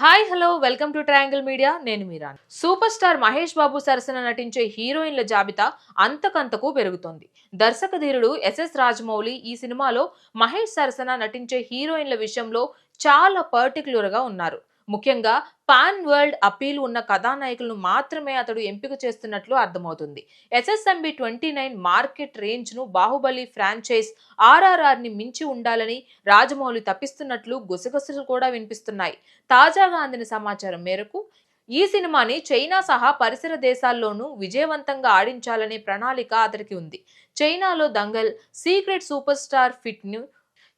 Hi hello welcome to triangle media. నేను Meeran super star Mahesh Babu సరసన నటించే హీరోయిన్ల జాబితా అంతకంతకు పెరుగుతోంది. దర్శక ధీరుడు ఎస్ఎస్ రాజమౌళి ఈ సినిమాలో మహేష్ సరసన నటించే హీరోయిన్ల విషయంలో చాలా పర్టికులర్గా ఉన్నారు. ముఖ్యంగా పాన్ వరల్డ్ అపీల్ ఉన్న కథానాయకులను మాత్రమే అతడు ఎంపిక చేస్తున్నట్లు అర్థమవుతుంది. ఎస్ఎస్ఎంబి ట్వంటీ నైన్ మార్కెట్ రేంజ్ను బాహుబలి ఫ్రాంచైజ్ ఆర్ఆర్ఆర్ని మించి ఉండాలని రాజమౌళి తప్పిస్తున్నట్లు గుసగుసలు కూడా వినిపిస్తున్నాయి. తాజాగా అందిన సమాచారం మేరకు ఈ సినిమాని చైనా సహా పరిసర దేశాల్లోనూ విజయవంతంగా ఆడించాలనే ప్రణాళిక అతడికి ఉంది. చైనాలో దంగల్ సీక్రెట్ సూపర్ స్టార్ ఫిట్ను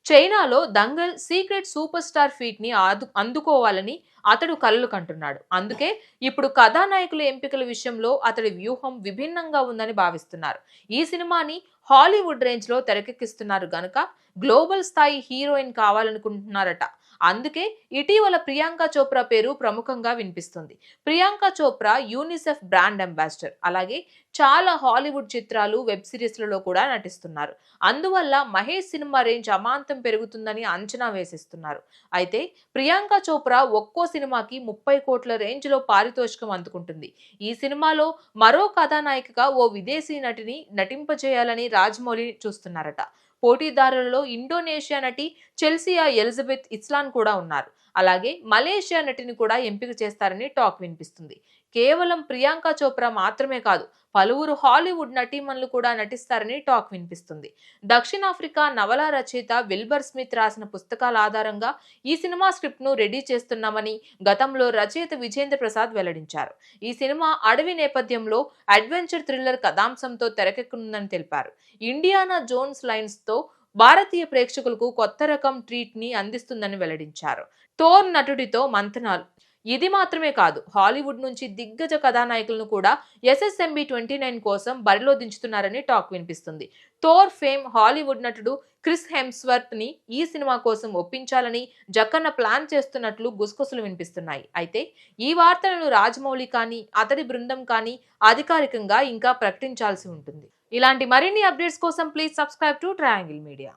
చైనాలో దంగల్ సీక్రెట్ సూపర్ స్టార్ ఫీట్ని ఆదు అందుకోవాలని అతడు కలలు కంటున్నాడు. అందుకే ఇప్పుడు కథానాయకుల ఎంపికల విషయంలో అతడి వ్యూహం విభిన్నంగా ఉందని భావిస్తున్నారు. ఈ సినిమాని హాలీవుడ్ రేంజ్లో తెరకెక్కిస్తున్నారు గనుక గ్లోబల్ స్థాయి హీరోయిన్ కావాలనుకుంటున్నారట. అందుకే ఇటీవల ప్రియాంక చోప్రా పేరు ప్రముఖంగా వినిపిస్తుంది. Priyanka Chopra UNICEF brand ambassador. అలాగే చాలా హాలీవుడ్ చిత్రాలు వెబ్ సిరీస్లలో కూడా నటిస్తున్నారు. అందువల్ల మహేష్ సినిమా రేంజ్ అమాంతం పెరుగుతుందని అంచనా వేసిస్తున్నారు. అయితే ప్రియాంక చోప్రా ఒక్కో సినిమాకి ముప్పై కోట్ల రేంజ్లో పారితోషికం అందుకుంటుంది. ఈ సినిమాలో మరో కథానాయికగా ఓ విదేశీ నటిని నటింపజేయాలని రాజమౌళి చూస్తున్నారట. పోటీదారులలో ఇండోనేషియా నటి చెల్సియా ఎలిజబెత్ ఇస్లాన్ కూడా ఉన్నారు. అలాగే మలేషియా నటిని కూడా ఎంపిక చేస్తారని టాక్ వినిపిస్తుంది. కేవలం ప్రియాంక చోప్రా మాత్రమే కాదు పలువురు హాలీవుడ్ నటీమణులు కూడా నటిస్తారని టాక్ వినిపిస్తుంది. దక్షిణాఫ్రికా నవల రచయిత విల్బర్ స్మిత్ రాసిన పుస్తకాల ఆధారంగా ఈ సినిమా స్క్రిప్ట్ను రెడీ చేస్తున్నామని గతంలో రచయిత విజేంద్ర ప్రసాద్ వెల్లడించారు. ఈ సినిమా అడవి నేపథ్యంలో అడ్వెంచర్ థ్రిల్లర్ కథాంశంతో తెరకెక్కనుందని తెలిపారు. ఇండియానా జోన్స్ లైన్స్తో భారతీయ ప్రేక్షకులకు కొత్త రకం ట్రీట్ని అందిస్తుందని వెల్లడించారు. తోర్ నటుడితో మంతనాలు ఇది మాత్రమే కాదు హాలీవుడ్ నుంచి దిగ్గజ కథానాయకులను కూడా ఎస్ఎస్ఎంబి ట్వంటీ నైన్ కోసం బరిలో దించుతున్నారని టాక్ వినిపిస్తుంది. థోర్ ఫేమ్ హాలీవుడ్ నటుడు క్రిస్ హెమ్స్వర్త్ని ఈ సినిమా కోసం ఒప్పించాలని జక్కన్న ప్లాన్ చేస్తున్నట్లు గుసగుసలు వినిపిస్తున్నాయి. అయితే ఈ వార్తలను రాజమౌళి కానీ అతడి బృందం కానీ అధికారికంగా ఇంకా ప్రకటించాల్సి ఉంటుంది. ఇలాంటి మరిన్ని అప్డేట్స్ కోసం please subscribe to triangle media.